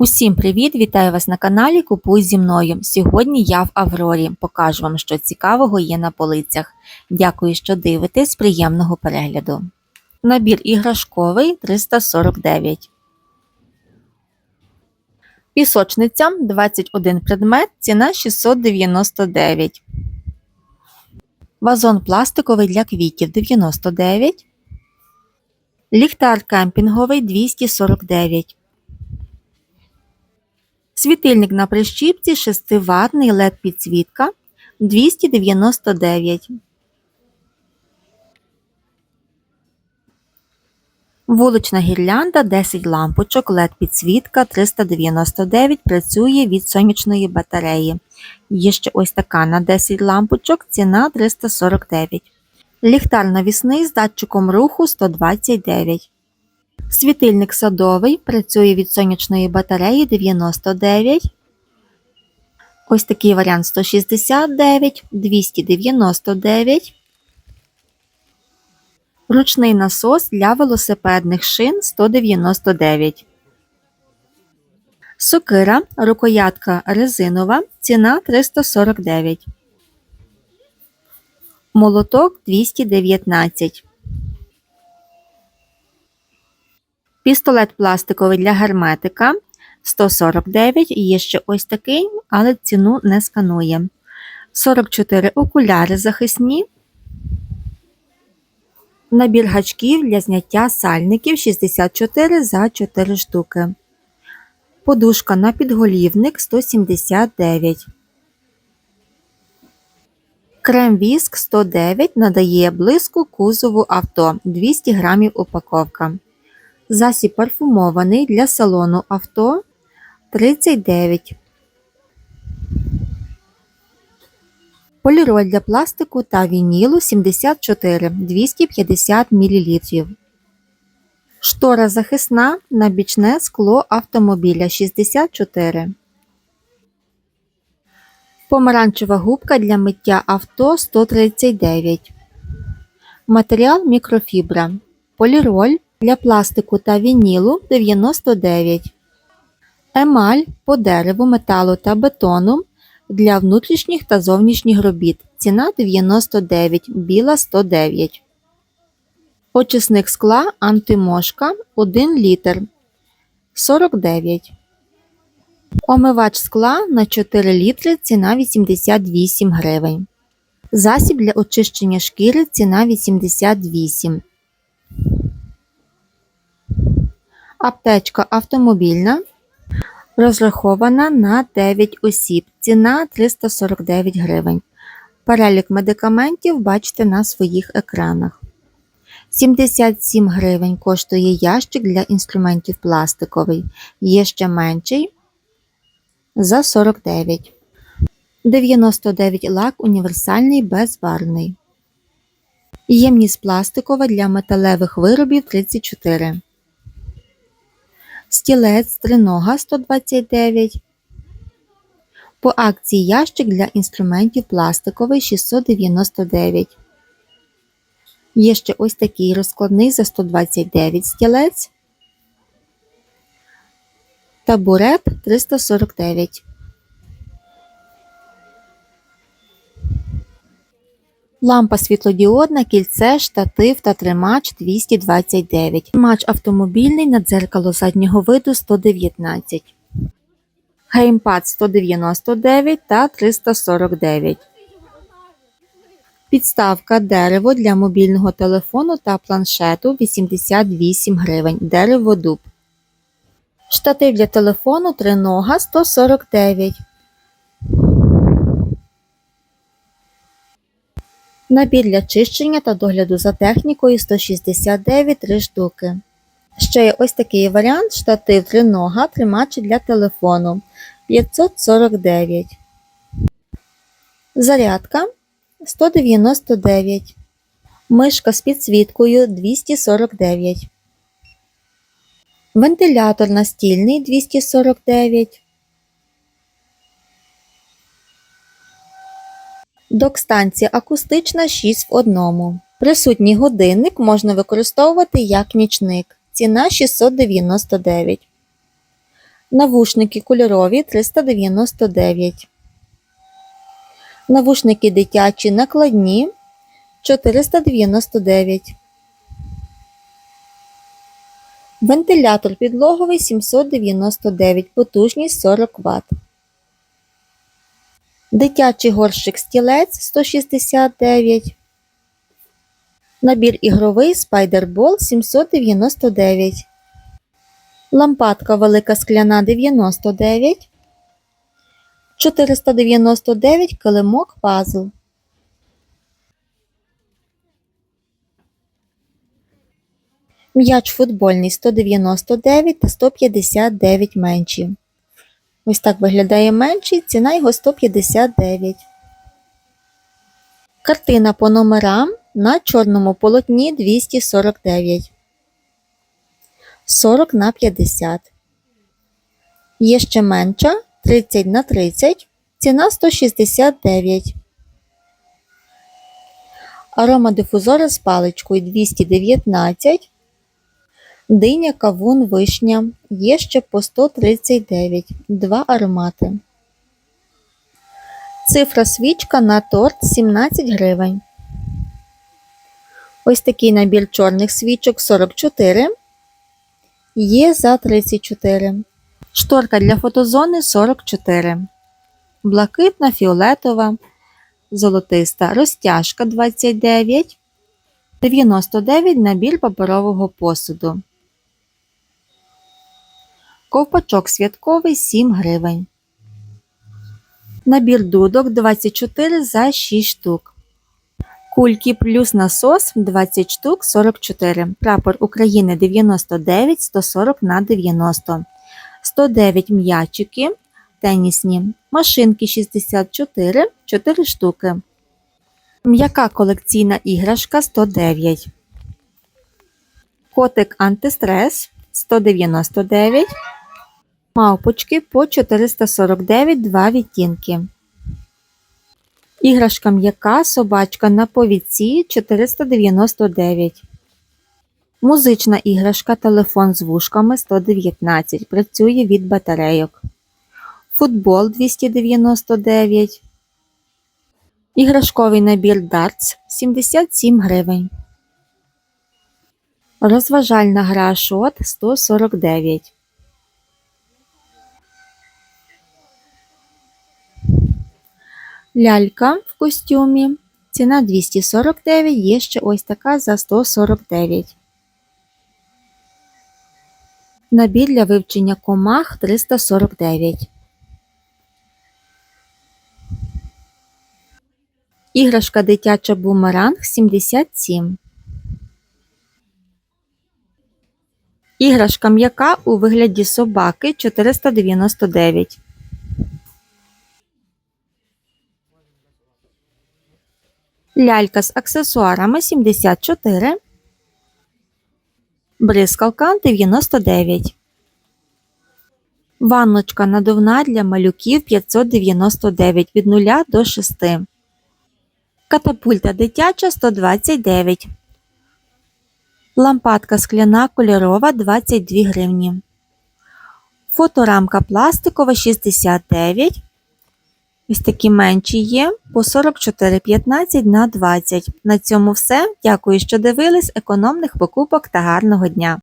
Усім привіт! Вітаю вас на каналі Купуй зі мною. Сьогодні я в Аврорі. Покажу вам, що цікавого є на полицях. Дякую, що дивитесь. Приємного перегляду. Набір іграшковий 349. Пісочниця 21 предмет, ціна 699. Вазон пластиковий для квітів 99. Ліхтар кемпінговий 249. Світильник на прищіпці 6 ватний LED підсвітка 299. Вулична гірлянда 10 лампочок LED підсвітка 399 працює від сонячної батареї. Є ще ось така на 10 лампочок, ціна 349. Ліхтар навісний з датчиком руху 129. Світильник садовий працює від сонячної батареї 99. Ось такий варіант 169, 299. Ручний насос для велосипедних шин 199. Сокира, рукоятка резинова, ціна 349. Молоток 219. Пістолет пластиковий для герметика 149. Є ще ось такий, але ціну не сканує. 44 окуляри захисні. Набір гачків для зняття сальників 64 за 4 штуки. Подушка на підголівник 179. Крем віск 109 надає блиску кузову авто 200 грамів упаковка. Засіб парфумований для салону авто 39. Поліроль для пластику та вінілу 74 250 мл. Штора захисна на бічне скло автомобіля 64. Помаранчева губка для миття авто 139. Матеріал мікрофібра. Поліроль для пластику та вінілу 99. Емаль по дереву, металу та бетону для внутрішніх та зовнішніх робіт. Ціна 99, біла 109. Очисник скла антимошка 1 літр 49. Омивач скла на 4 літри ціна 88 гривень. Засіб для очищення шкіри ціна 88. Аптечка автомобільна. Розрахована на 9 осіб. Ціна 349 гривень. Перелік медикаментів бачите на своїх екранах. 77 гривень коштує ящик для інструментів пластиковий. Є ще менший за 49. 99 лак універсальний безбарвний. Ємність пластикова для металевих виробів 34. Стілець тринога 129. По акції ящик для інструментів пластиковий 699. Є ще ось такий розкладний за 129 стілець. Табурет 349. Лампа світлодіодна, кільце, штатив та тримач 229. Тримач автомобільний на дзеркало заднього виду 119. Геймпад 199 та 349. Підставка дерево для мобільного телефону та планшету 88 гривень. Дерево дуб. Штатив для телефону тринога 149. Набір для чищення та догляду за технікою 169 3 штуки. Ще є ось такий варіант штатив тринога, тримач для телефону 549. Зарядка 199. Мишка з підсвіткою 249. Вентилятор настільний 249. Док-станція акустична 6 в одному. Присутній годинник можна використовувати як нічник. Ціна 699. Навушники кольорові 399. Навушники дитячі накладні 499. Вентилятор підлоговий 799, потужність 40 Вт. Дитячий горщик стілець 169. Набір ігровий Spider-Ball 799. Лампадка велика скляна 99. 499 килимок пазл. М'яч футбольний 199 та 159 менші. Ось так виглядає менший, ціна його 159. Картина по номерам на чорному полотні 249. 40 на 50. Є ще менша 30 на 30. Ціна 169. Аромадифузори з паличкою 219. Диня, кавун, вишня. Є ще по 139. Два аромати. Цифра свічка на торт 17 гривень. Ось такий набір чорних свічок 44. Є за 34. Шторка для фотозони 44. Блакитна, фіолетова, золотиста розтяжка 29. 99 набір паперового посуду. Ковпачок святковий 7 гривень. Набір дудок 24 за 6 штук. Кульки плюс насос 20 штук 44. Прапор України 99 140 на 90. 109 м'ячики тенісні. Машинки 64 4 штуки. М'яка колекційна іграшка 109. Котик антистрес 199. Мавпочки по 449 2 відтінки. Іграшка м'яка собачка на повідці 499. Музична іграшка телефон з вушками 119. Працює від батарейок. Футбол 299. Іграшковий набір дартс 77 гривень. Розважальна гра шот 149. Лялька в костюмі. Ціна 249, є ще ось така за 149. Набір для вивчення комах 349. Іграшка дитяча бумеранг 77. Іграшка м'яка у вигляді собаки 499. Лялька з аксесуарами 74. Бризкалка 99. Ванночка надувна для малюків 599 від 0 до 6. Катапульта дитяча 129. Лампадка скляна кольорова 22 гривні. Фоторамка пластикова 69. Ось такі менші є по 44,15 на 20. На цьому все. Дякую, що дивились. Економних покупок та гарного дня!